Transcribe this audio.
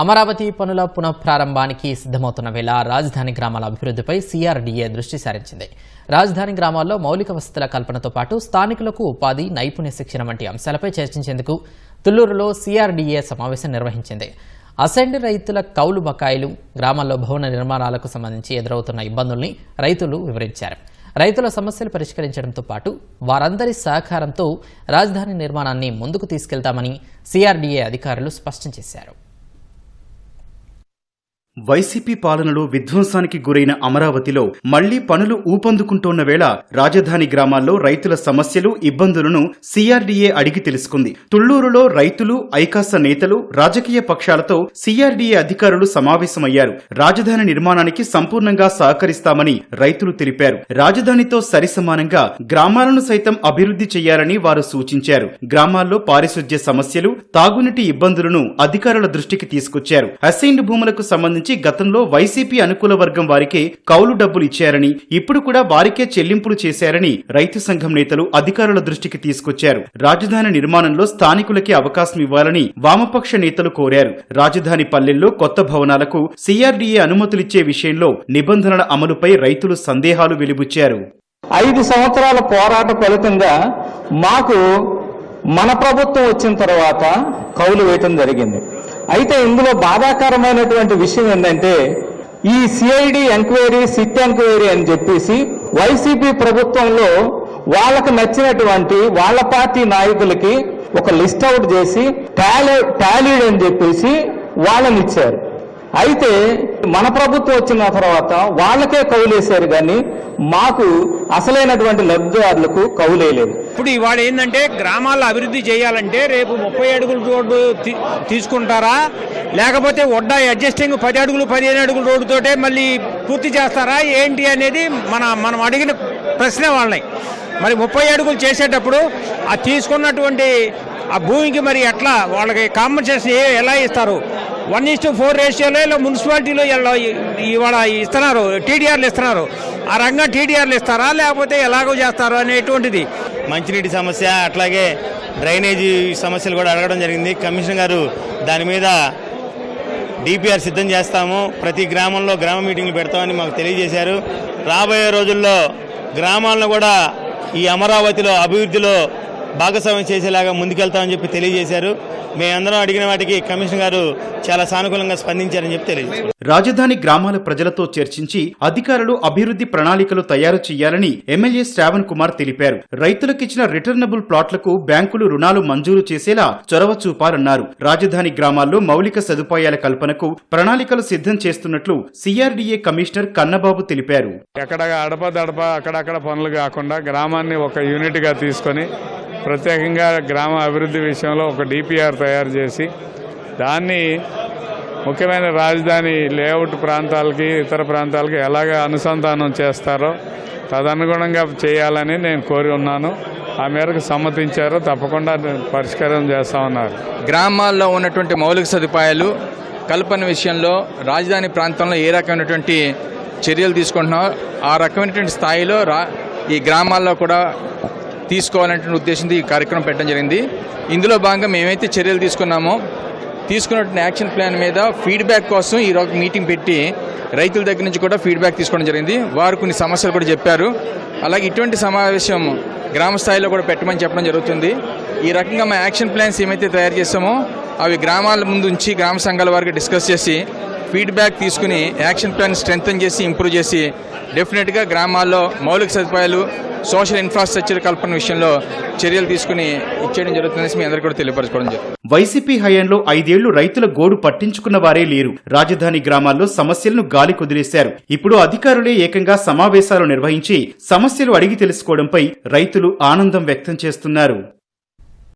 అమరావతి పనుల పునఃప్రారంభానికి సిద్ధమవుతున్న వేళ రాజధాని గ్రామాల అభివృద్ధిపై సీఆర్డీఏ దృష్టి సారించింది. రాజధాని గ్రామాల్లో మౌలిక వసతుల కల్పనతో పాటు స్థానికులకు ఉపాధి నైపుణ్య శిక్షణ వంటి అంశాలపై చర్చించేందుకు తుళ్ళూరులో సీఆర్డీఏ సమావేశం నిర్వహించింది. అసెండ్ రైతుల కౌలు బకాయిలు గ్రామాల్లో భవన నిర్మాణాలకు సంబంధించి ఎదురవుతున్న ఇబ్బందుల్ని రైతులు వివరించారు. రైతుల సమస్యలు పరిష్కరించడంతో పాటు వారందరి సహకారంతో రాజధాని నిర్మాణాన్ని ముందుకు తీసుకెళ్తామని సీఆర్డీఏ అధికారులు స్పష్టం చేశారు. వైసీపీ పాలనలో విధ్వంసానికి గురైన అమరావతిలో మళ్ళీ పనులు ఊపందుకుంటోన్న వేళ రాజధాని గ్రామాల్లో రైతుల సమస్యలు ఇబ్బందులను సీఆర్డీఏ అడిగి తెలుసుకుంది. తుళ్ళూరులో రైతులు ఐకాస నేతలు రాజకీయ పక్షాలతో సీఆర్డీఏ అధికారులు సమావేశమయ్యారు. రాజధాని నిర్మాణానికి సంపూర్ణంగా సహకరిస్తామని రైతులు తెలిపారు. రాజధానితో సరిసమానంగా గ్రామాలను సైతం అభివృద్ధి చేయాలని వారు సూచించారు. గ్రామాల్లో పారిశుధ్య సమస్యలు తాగునీటి ఇబ్బందులను అధికారుల దృష్టికి తీసుకొచ్చారు. అసైన్డ్ భూములకు సంబంధించి గతంలో వైసీపీ అనుకూల వర్గం వారికే కౌలు డబ్బులు ఇచ్చారని ఇప్పుడు కూడా వారికే చెల్లింపులు చేశారని రైతు సంఘం నేతలు అధికారుల దృష్టికి తీసుకొచ్చారు. రాజధాని నిర్మాణంలో స్థానికులకే అవకాశం ఇవ్వాలని వామపక్ష నేతలు కోరారు. రాజధాని పల్లెల్లో కొత్త భవనాలకు సీఆర్డీఏ అనుమతులిచ్చే విషయంలో నిబంధనల అమలుపై రైతులు సందేహాలు వెలిబుచ్చారు. ఐదు సంవత్సరాల పోరాట ఫలితంగా మాకు మన ప్రభుత్వం వచ్చిన తర్వాత కౌలు వేయటం జరిగింది. అయితే ఇందులో బాధాకరమైనటువంటి విషయం ఏంటంటే ఈ సిఐడి ఎంక్వైరీ సిట్ ఎంక్వైరీ అని చెప్పేసి వైసీపీ ప్రభుత్వంలో వాళ్ళకు నచ్చినటువంటి వాళ్ళ పార్టీ నాయకులకి ఒక లిస్ట్ అవుట్ చేసి టాలీ టాలీడ్ అని చెప్పేసి వాళ్ళని ఇచ్చారు. అయితే మన ప్రభుత్వం వచ్చిన తర్వాత వాళ్ళకే కౌలేశారు కానీ మాకు అసలైనటువంటి లబ్ధిదారులకు కౌలేయలేదు ఇప్పుడు ఇవాళ ఏంటంటే గ్రామాల్లో అభివృద్ధి చేయాలంటే రేపు ముప్పై అడుగుల రోడ్డు తీసుకుంటారా? లేకపోతే వడ్డా అడ్జస్టింగ్ పది అడుగులు పదిహేను అడుగుల రోడ్డుతోటే మళ్ళీ పూర్తి చేస్తారా? ఏంటి అనేది మన మనం అడిగిన ప్రశ్న వాళ్ళని. మరి ముప్పై అడుగులు చేసేటప్పుడు ఆ తీసుకున్నటువంటి ఆ భూమికి మరి ఎట్లా వాళ్ళకి కాంపన్సేషన్ ఏ ఎలా ఇస్తారు? వన్ ఇస్ టు ఫోర్ రేషియోలో ఇలా మున్సిపాలిటీలో ఇలా ఇవాళ ఇస్తున్నారు టీడీఆర్లు ఇస్తున్నారు. ఆ రంగా టీడీఆర్లు ఇస్తారా లేకపోతే ఎలాగో చేస్తారు అనేటువంటిది. మంచినీటి సమస్య అట్లాగే డ్రైనేజీ సమస్యలు కూడా అడగడం జరిగింది. కమిషనర్ గారు దాని మీద డిపిఆర్ సిద్ధం చేస్తాము. ప్రతి గ్రామంలో గ్రామ మీటింగ్లు పెడతామని మాకు తెలియజేశారు. రాబోయే రోజుల్లో గ్రామాలను కూడా ఈ అమరావతిలో అభివృద్ధిలో భాగస్వామ్యం చేసేలాగా ముందుకెళ్తామని చెప్పి తెలియజేశారు. మేమందరం అడిగిన వాటికి కమిషనర్ గారు చాలా సానుకూలంగా స్పందించారని చెప్పి తెలియజేశారు. రాజధాని గ్రామాల ప్రజలతో చర్చించి అధికారులు అభివృద్ధి ప్రణాళికలు తయారు చేయాలని ఎమ్మెల్యే శ్రావణ్ కుమార్ తెలిపారు. రైతులకిచ్చిన రిటర్నబుల్ ప్లాట్లకు బ్యాంకులు రుణాలు మంజూరు చేసేలా చొరవ చూపాలన్నారు. రాజధాని గ్రామాల్లో మౌలిక సదుపాయాల కల్పనకు ప్రణాళికలు సిద్ధం చేస్తున్నట్లు సిఆర్డీఏ కమిషనర్ కన్నబాబు తెలిపారు. ఎక్కడ అడప దడప అక్కడక్కడ పనులు కాకుండా గ్రామాన్ని ఒక యూనిట్గా తీసుకొని ప్రత్యేకంగా గ్రామ అభివృద్ధి విషయంలో ఒక డిపిఆర్ తయారు చేసి దాన్ని ముఖ్యమైన రాజధాని లేఅవుట్ ప్రాంతాలకి ఇతర ప్రాంతాలకి ఎలాగ అనుసంధానం చేస్తారో తదనుగుణంగా చేయాలని నేను కోరి ఉన్నాను. ఆ మేరకు సమ్మతించారు. తప్పకుండా పరిష్కారం చేస్తామన్నారు. గ్రామాల్లో ఉన్నటువంటి మౌలిక సదుపాయాలు కల్పన విషయంలో రాజధాని ప్రాంతంలో ఏ రకమైనటువంటి చర్యలు తీసుకుంటున్నారో ఆ రకమైనటువంటి స్థాయిలో రా ఈ గ్రామాల్లో కూడా తీసుకోవాలనే ఉద్దేశంతో ఈ కార్యక్రమం పెట్టడం జరిగింది. ఇందులో భాగంగా మేమైతే చర్యలు తీసుకున్నామో తీసుకున్నటువంటి యాక్షన్ ప్లాన్ మీద ఫీడ్బ్యాక్ కోసం ఈ రోజు మీటింగ్ పెట్టి రైతుల దగ్గర నుంచి కూడా ఫీడ్బ్యాక్ తీసుకోవడం జరిగింది. వారు కొన్ని సమస్యలు కూడా చెప్పారు. అలాగే ఇటువంటి సమావేశం గ్రామ స్థాయిలో కూడా పెట్టమని చెప్పడం జరుగుతుంది. ఈ రకంగా మా యాక్షన్ ప్లాన్స్ ఏమైతే తయారు చేస్తామో అవి గ్రామాల ముందు ఉంచి గ్రామ సంఘాల వారికి డిస్కస్ చేసి ఫీడ్బ్యాక్ తీసుకుని యాక్షన్ ప్లాన్ స్ట్రెంగ్తన్ చేసి ఇంప్రూవ్ చేసి డెఫినెట్గా గ్రామాల్లో మౌలిక సదుపాయాలు సోషల్ ఇన్ఫ్రాస్ట్రక్చర్ కల్పన విషయంలో చర్యలు తీసుకుని ఇచ్చేయడం జరుగుతుందని మీ అందరికీ కూడా తెలియపరచుకోవడం జరుగుతుంది. వైసీపీ హయాంలో ఐదేళ్ళు రైతుల గోడు పట్టించుకున్న వారే లేరు. రాజధాని గ్రామాల్లో సమస్యలను గాలి కుదిలేశారు. ఇప్పుడు అధికారులే ఏకంగా సమావేశాలు నిర్వహించి సమస్యలు అడిగి తెలుసుకోవడంపై రైతులు ఆనందం వ్యక్తం చేస్తున్నారు.